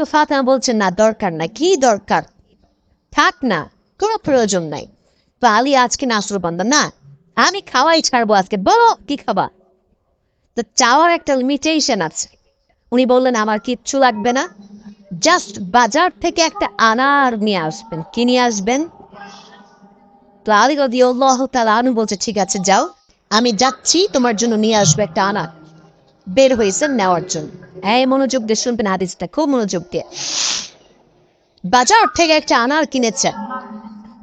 তো ফাতেমা বলছে না, দরকার না। কি দরকার? থাক না, কোনো প্রয়োজন নাই। তো আলী আজকে নাসর বান্দা না, আমি খাওয়াই ছাড়বো আজকে। বলো, কি খাবা? তো চাওয়ার একটা লিমিটেশন আছে। উনি বললেন, আমার কিচ্ছু লাগবে না। জাস্ট বাজার থেকে একটা আনার নিয়ে আসবেন। কি নিয়ে আসবেন? তো আলী রদি আল্লাহ তালা আনু বলছে, ঠিক আছে, যাও। আমি যাচ্ছি, তোমার জন্য নিয়ে আসব একটা আনার। বের হয়েছেন নেওয়ার জন্য। এই মনোযোগ দিয়ে শুনবেন হাদিসটা খুব মনোযোগ দিয়ে। বাজার থেকে একটা আনার কিনেছেন।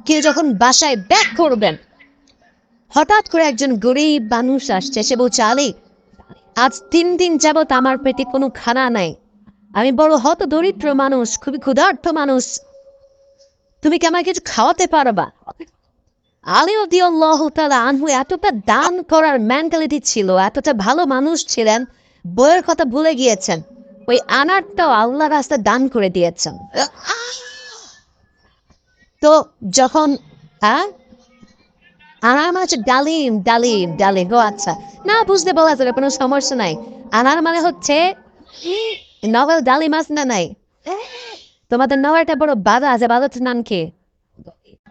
কিনে যখন বাসায় ব্যাক করবেন হঠাৎ করে একজন গরিব মানুষ আসছে সে বলছে আলী আজ তিন দিন যাবত আমার পেটে কোনো খানা নাই। আমি বড় হত দরিদ্র মানুষ খুবই ক্ষুধার্থ মানুষ। তুমি কি আমাকে কিছু খাওয়াতে পারবা? আলিও দিয়াল্লাহ তালা আনহু এতটা দান করার মেন্টালিটি ছিল এতটা ভালো মানুষ ছিলেন বইয়ের কথা ভুলে গিয়েছেন। ওই আনারটাও আল্লাহ রাস্তায় দান করে দিয়েছেন। তো যখন হ্যাঁ? আনার মানে হচ্ছে ডালিম ডালিম ডালিম। গো আচ্ছা। না, বুঝতে বলা যাবে, কোনো সমস্যা নাই। আনার মানে হচ্ছে নভেল ডালিম আছে না নাই? তোমাদের নভেলটা বড় বাধা আছে বাধাটার নাম কি?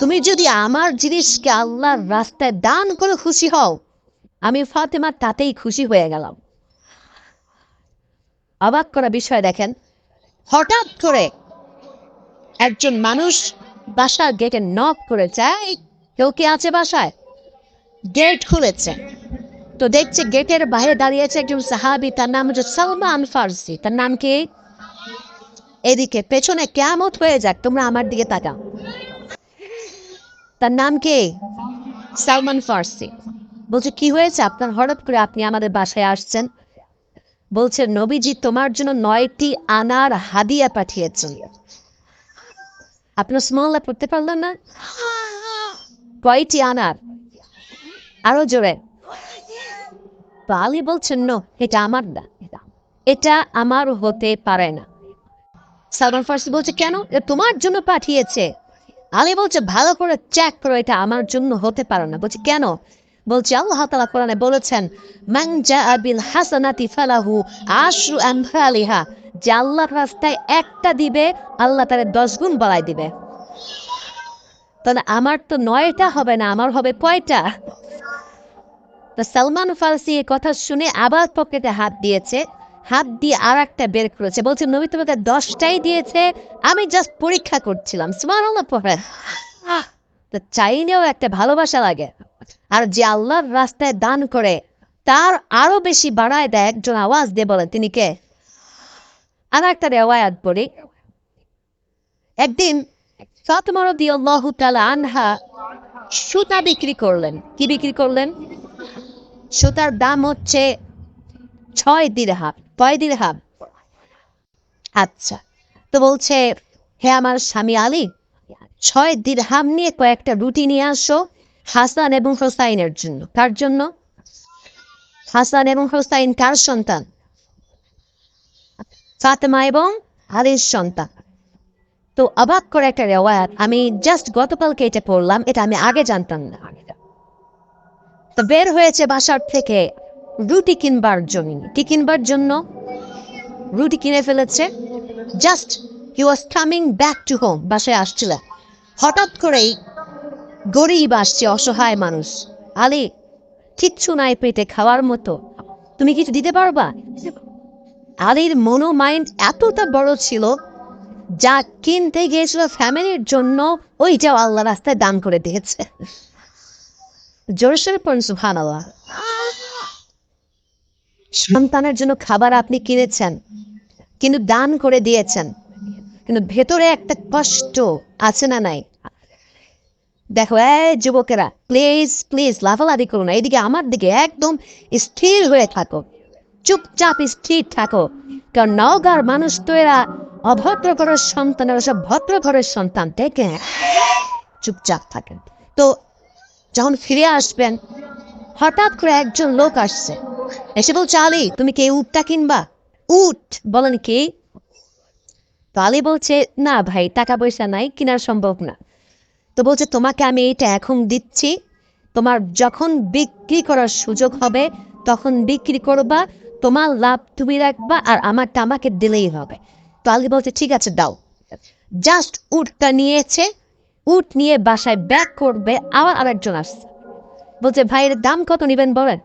তুমি যদি আমার জিনিসকে আল্লাহর রাস্তায় দান করে খুশি হও, আমি ফাতেমা তাতেই খুশি হয়ে গেলাম। অবাক করা বিষয় দেখেন, হঠাৎ করে একজন মানুষ বাসার গেটে নক করে যায় কেউ কে আছে বাসায়? গেট খুলেছে। তো দেখছে গেটের বাইরে দাঁড়িয়েছে একজন সাহাবি, তার নাম হচ্ছে সালমান ফার্সি। তার নাম কি? এদিকে, পেছনে কেমত হয়ে যাক, তোমরা আমার দিকে তাকাও। তার নাম কে? সালমান ফার্সি। বলছে কি হয়েছে? আপনার হঠাৎ করে আপনি আমাদের বাসায় আসছেন? বলছে নবীজি তোমার জন্য নয়টি আনার হাদিয়া পাঠিয়েছেন। আপনার স্মল্লা পড়তে পারলেন না? কয়টি আনার? আরও জোরে। আলী বলছেন নো এটা আমার না। এটা আমার হতে পারে না। সালমান ফার্সি বলছে কেন? তোমার জন্য পাঠিয়েছে। আলী বলছে, ভালো করে চেক করো, এটা আমার জন্য হতে পারে না। বলছে, কেন? বলছে, আল্লাহ তালা কোরআনে বলেছেন, মান জাআ বিল হাসানাতি ফালাহু আশরু আমসালিহা। যে আল্লাহর রাস্তায় একটা দিবে, আল্লাহ তারে দশ গুণ বাড়াই দিবে। তাহলে আমার তো নয়টা হবে না, আমার হবে কয়টা? তো সালমান ফারসি কথা শুনে আবার পকেটে হাত দিয়েছে। হাত দিয়ে আর একটা বের করেছে। বলছে, নবী তোমাকে দশটাই দিয়েছে, আমি জাস্ট পরীক্ষা করছিলাম। সুমান আল্লাহ তো চাইলেও একটা ভালোবাসা লাগে। আর যে আল্লাহর রাস্তায় দান করে, তার আরও বেশি বাড়ায় দেয়, একজন আওয়াজ দিয়ে বলেন, তিনি কে? আর একটা রেওয়ায়াত পড়ি। একদিন ফাতেমা রাদিয়াল্লাহু তাআলা আনহা সুতা বিক্রি করলেন। কি বিক্রি করলেন? সুতার দাম হচ্ছে ছয় দিরহাম কয় দিরহাম আচ্ছা তো বলছে, হে আমার স্বামী আলী, ছয় দিরহাম নিয়ে কয়েকটা রুটি নিয়ে আসো হাসান এবং হোসাইনের জন্য। কার জন্য? হাসান এবং হোসাইন কার সন্তান? ফাতেমা এবং আলীর সন্তান। তো অবাক করে একটা রেওয়ায়াত, আমি জাস্ট গতকালকে এটা পড়লাম, এটা আমি আগে জানতাম না। তো বের হয়েছে বাসার থেকে রুটি কিনবার জন্য কি কিনবার জন্য রুটি কিনে ফেলেছে। Just he was coming back to home বাসায় আসছিল। হঠাৎ করেই গরিব আসছে, অসহায় মানুষ। আলী, কিচ্ছু নাই পেটে খাওয়ার মতো। তুমি কিছু দিতে পারবা? আলীর মনো মাইন্ড এতটা বড় ছিল, যা কিনতে গিয়েছিল ফ্যামিলির জন্য, ওইটাও আল্লাহ রাস্তায় দান করে দিয়েছে। জোরসোরে পড়ুন সুহান আল্লাহ সন্তানের জন্য খাবার আপনি কিনেছেন, কিন্তু দান করে দিয়েছেন, কিন্তু ভেতরে একটা কষ্ট আছে না নাই? দেখো, এই যুবকেরা প্লিজ প্লিজ লাফালাফি করো না। এইদিকে আমার দিকে একদম স্থির হয়ে থাকো, চুপচাপ স্থির থাকো, কারণ নওগাঁর মানুষ তো এরা অভদ্র ঘরের সন্তান, এরা সব ভদ্র ঘরের সন্তান থেকে চুপচাপ থাকেন। তো যখন ফিরে আসবেন, হঠাৎ করে একজন লোক আসছে। এসে বলছে আলী তুমি কে উটটা কিনবা? উট! বলেন কি? তো আলী বলছে, না ভাই, টাকা পয়সা নাই, কেনার সম্ভব না। তো বলছে, তোমাকে আমি এটা এখন দিচ্ছি। তোমার যখন বিক্রি করার সুযোগ হবে, তখন বিক্রি করবা, তোমার লাভ তুমি রাখবা আর আমারটা আমাকে দিলেই হবে। তো আলী বলছে, ঠিক আছে, দাও। জাস্ট উটটা নিয়েছে। উট নিয়ে বাসায় ব্যাক করবে, আবার আরেকজন আসছে। বলছে, ভাইয়ের দাম কত নেবেন বলেন?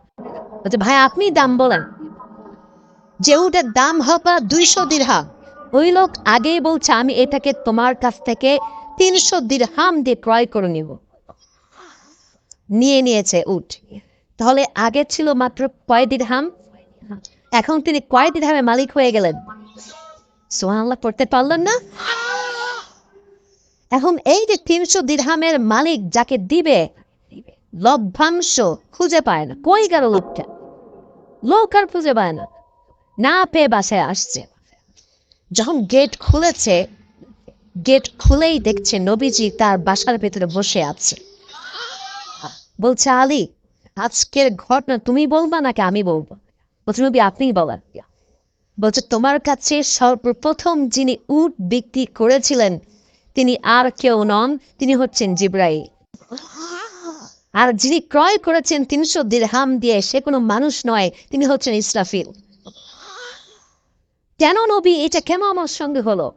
বলছে, ভাই আপনি দাম বলেন। যে উটের দাম হবে দুইশো দিরহাম। ওই লোক আগেই বলছে, আমি এটাকে তোমার কাছ থেকে তিনশো দিরহাম দিয়ে ক্রয় করে নিব। নিয়ে নিয়েছে উট। তাহলে আগে ছিল মাত্র কয় দিরহাম? এখন তিনি কয় দিরহামের মালিক হয়ে গেলেন? সোহানলা পড়তে পারলেন না? এখন এই যে তিনশো দিরহামের মালিক যাকে দিবে, লভ্যাংশ খুঁজে পায় না। কই গেল লোকটা? লোক আর খুঁজে পায় না। না পেয়ে বাসায় আসছে। যখন গেট খুলেছে গেট খুলেই দেখছে নবীজি তার বাসার ভেতরে বসে আছে। বলছে, আলী, আজকের ঘটনা তুমি বলবা নাকি আমি বলব? বলছে, নবী, আপনিই বলার বলছে, তোমার কাছে সর্বপ্রথম যিনি উট বিক্রি করেছিলেন, তিনি আর কেউ নন, তিনি হচ্ছেন জিব্রাই আর যিনি ক্রয় করেছেন তিনশো দিরহাম দিয়ে সে কোনো মানুষ নয়, তিনি হচ্ছেন ইসরাফিল। কেন নবী, এটা কেন আমার সঙ্গে হলো?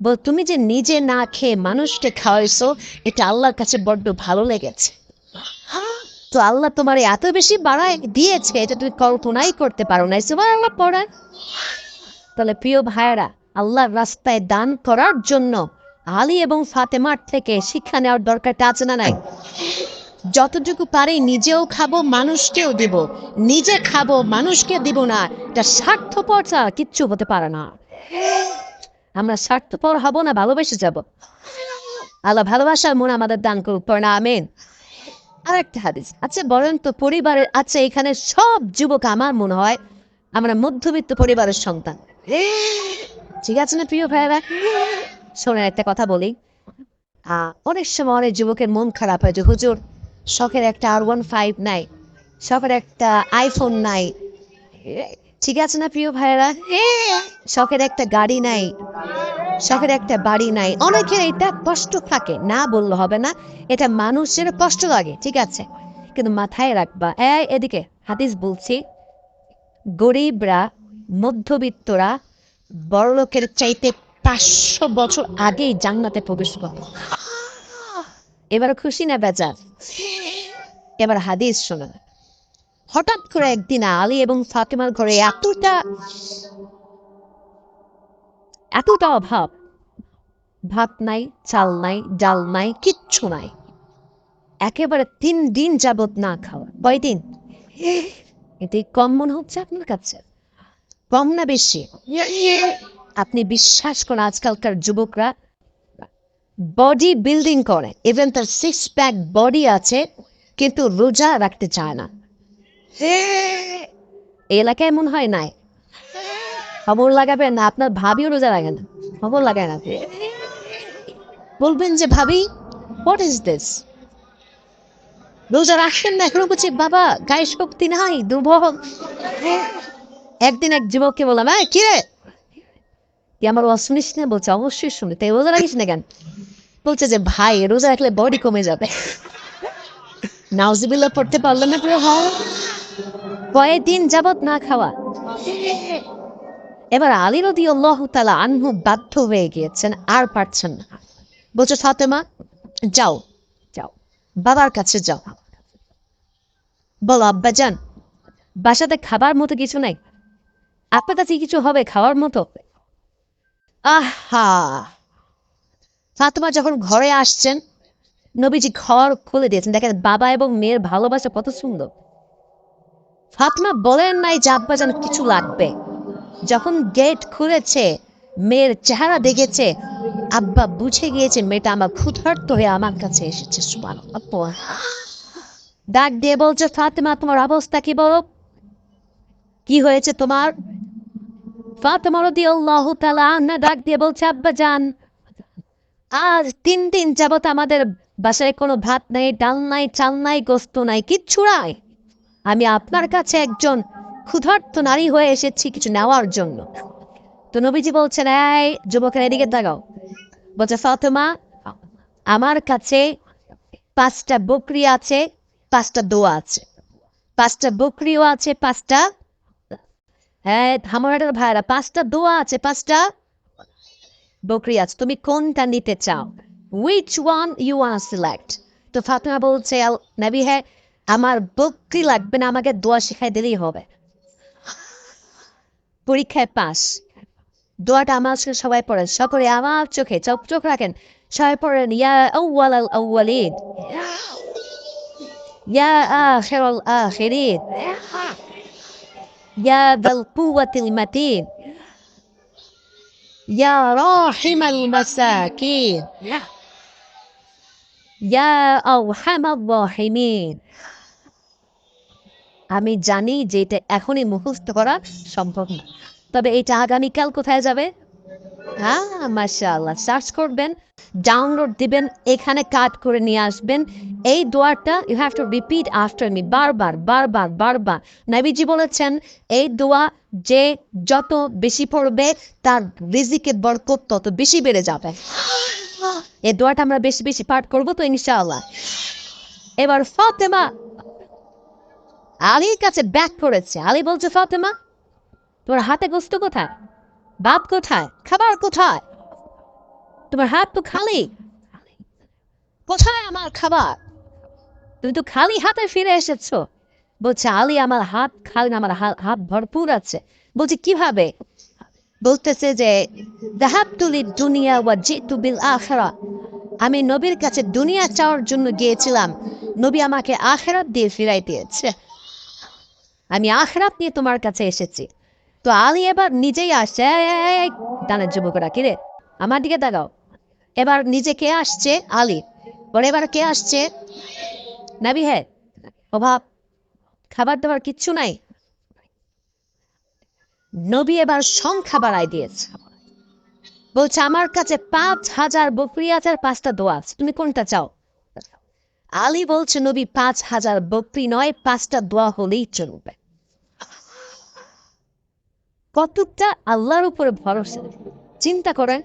বল, তুমি যে নিজে না খেয়ে মানুষকে খাওয়াইছো, এটা আল্লাহর কাছে বড্ড ভালো লেগেছে। তো আল্লাহ তোমার এত বেশি বাড়ায় দিয়েছে, এটা তুমি কল্পনাই করতে পারো না সুবাহ আল্লাহ পড়ায় তাহলে প্রিয় ভাইয়েরা, আল্লাহর রাস্তায় দান করার জন্য আলী এবং ফাতেমার থেকে শিক্ষা নেওয়ার দরকারটা আছে না নাই? যতটুকু পারি নিজেও খাব, মানুষকেও দিব। নিজে খাব, মানুষকে দিব না। এটা স্বার্থপর ছাড়া কিচ্ছু হতে পারে না। আমরা স্বার্থপর হব না, ভালোবেসে যাব। আল্লাহ ভালোবাসার মন আমাদের দান করুক না, আমেন। আর একটা হাদিস আচ্ছা বলেন তো পরিবারের আচ্ছা এখানে সব যুবক আমার মনে হয় আমরা মধ্যবিত্ত পরিবারের সন্তান। ঠিক আছে না, প্রিয় ভাইয়েরা? শোনেন, একটা কথা বলি। অনেক সময় অনেক যুবকের মন খারাপ হয় যে, হুজুর শখের একটা আর ওয়ান ফাইভ নাই, শখের একটা আইফোন নাই। ঠিক আছে না প্রিয় ভাইয়েরা? শখের একটা গাড়ি নাই, শখের একটা বাড়ি নাই। অনেকের এটা কষ্ট থাকে, না বললে হবে না, এটা মানুষের কষ্ট লাগে, ঠিক আছে? কিন্তু মাথায় রাখবা এদিকে হাদিস বলছি, গরিবরা, মধ্যবিত্তরা বড়লোকের চাইতে পাঁচশো বছর আগেই জান্নাতে প্রবেশ করে এবার খুশি না বেজার? এবার হাদিস শোনা হঠাৎ করে একদিন আলী এবং ফাতেমার ঘরে এতটা এতটা অভাব, ভাত নাই, চাল নাই, ডাল নাই, কিচ্ছু নাই। একেবারে তিন দিন যাবত না খাওয়া। কয়দিন এতে কম মনে হচ্ছে আপনার কাছে? কম না বেশি? আপনি বিশ্বাস করেন, আজকালকার যুবকরা বডি বিল্ডিং করে। ইভেন তার সিক্স প্যাক বডি আছে কিন্তু রোজা রাখতে চায় না। এলাকায় মনে হয় নাই। খবর লাগাবেন না আপনার ভাবিও রোজা রাখে না। খবর লাগায় না। বলবেন যে ভাবি হোয়াট ইজ দিস রোজা রাখেন না এখন বলছি বাবা গায়ে শক্তি নাই দুর্বল। একদিন এক যুবককে বললাম হ্যাঁ কি রে? তুই আমার ওয়াজ শুনিস না? বলছে অবশ্যই শুনি। তাই রোজা রাখিস না কেন? বলছে যে ভাই রোজা রাখলে বডি কমে যাবে। নাউজিবিল্লা পড়তে পারল না পুরো হয় কয়েকদিন যাবৎ না খাওয়া। এবার আলী রদি আল্লাহ তালা আনহু বাধ্য হয়ে গিয়েছেন, আর পারছেন না। বলছে, ফাতেমা, যাও যাও, বাবার কাছে যাও। বলো আব্বা যান বাসাতে খাবার মতো কিছু নাই? আপনার কাছে কিছু হবে খাওয়ার মতো? আহা! ফাতেমা যখন ঘরে আসছেন নবীজি ঘর খুলে দিয়েছেন। দেখেন, বাবা এবং মেয়ের ভালোবাসা কত সুন্দর। ফাতেমা বলেন নাই যে যেন কিছু লাগবে। যখন গেট খুলেছে, মেয়ের চেহারা দেখেছে, আব্বা বুঝে গিয়েছে, মেয়েটা আমার ক্ষুধার্ত হয়ে আমার কাছে এসেছে। সুবান ডাক দিয়ে বলছে, ফাতেমা, তোমার অবস্থা কি বলো? কি হয়েছে তোমার? ফাতেমা রদি আল্লাহ তালা ডাক দিয়ে বলছে, আব্বা যান, আজ তিন দিন যাবত আমাদের বাসায় কোনো ভাত নাই, ডাল নাই, চাল নাই, গোস্ত নাই, কিচ্ছু নাই। আমি আপনার কাছে একজন ক্ষুধার্ত নারী হয়ে এসেছি কিছু নেওয়ার জন্য। তো নবীজি বলছেন, এই যুবকের এদিকে তাকাও। বলছে, ফাতেমা, আমার কাছে পাঁচটা বকরি আছে, পাঁচটা দোয়া আছে। পাঁচটা বকরিও আছে, পাঁচটা হ্যাঁ হামরাটার ভাইরা পাঁচটা দোয়া আছে, পাঁচটা বকরি আছে। তুমি কোনটা নিতে চাও? Which one you one select তো ফাতেমা বলছে, "আল- নবী হ্যাঁ আমার বকরি লাগবে না, আমাকে দোয়া শিখাই দিলেই হবে। পরীক্ষায় পাস। দোয়াটা আমার আজকে সবাই পড়েন। সকলে আমার চোখে চোখ চোখ রাখেন। সবাই পড়েন, ইয়া আউয়াল আল আউয়ালিন। ইয়া আখির আল আখিরিন। ইয়া দাল কুওয়াতিল মাতিন। ইয়া রাহিমাল মাসাকিন। ইয়া আমি জানি যে এটা এখনই মুখস্থ করা সম্ভব না। তবে এটা আগামীকাল কোথায় যাবে? হ্যাঁ মাশাআল্লাহ সার্চ করবেন ডাউনলোড দিবেন, এখানে কাট করে নিয়ে আসবেন। এই দোয়াটা you have to repeat after me বারবার বারবার বারবার। নবীজি বলেছেন, এই দোয়া যে যত বেশি পড়বে, তার রিজিকে বরকত তত বেশি বেড়ে যাবে। এই দোয়াটা আমরা বেশি বেশি পাঠ করব তো ইনশাআল্লাহ। এবার ফাতেমা আলীর কাছে ব্যাক করেছে আলী বলছে, ফাতেমা, তোমার হাতে গোস্ত কোথায়? ভাত কোথায়? খাবার কোথায়? তোমার হাত তো খালি। কোথায় আমার খাবার? তুমি তো খালি হাতে ফিরে এসেছ। বলছে, আলী, আমার হাত খালি আমার হাত ভরপুর আছে। বলছে, কীভাবে? বলতেছে যে দাহাবতুলি দুনিয়া ওয়া জিতু বিল আখরা আমি নবীর কাছে দুনিয়া চাওয়ার জন্য গিয়েছিলাম। নবী আমাকে আখেরাত দিয়ে ফিরাই দিয়েছে। আমি আখরাত নিয়ে তোমার কাছে এসেছি। তো আলী এবার নিজেই আসছে "এই, এই, এই, দানের যুবকরা কিরে আমার দিকে তাকাও। এবার নিজে কে আসছে? আলী। পরে এবার কে আসছে? নাবি হ্যাঁ অভাব খাবার দাবার কিচ্ছু নাই? নবী এবার সংখ্যা বাড়াই দিয়েছে। বলছে, আমার কাছে পাঁচ হাজার বকরি আছে পাঁচটা দোয়া আছে। তুমি কোনটা চাও? আলী বলছে, নবী, পাঁচ হাজার বকরি নয়, পাঁচটা দোয়া হলেই চলবে। কতটা আল্লাহর উপরে ভরসা। চিন্তা করেন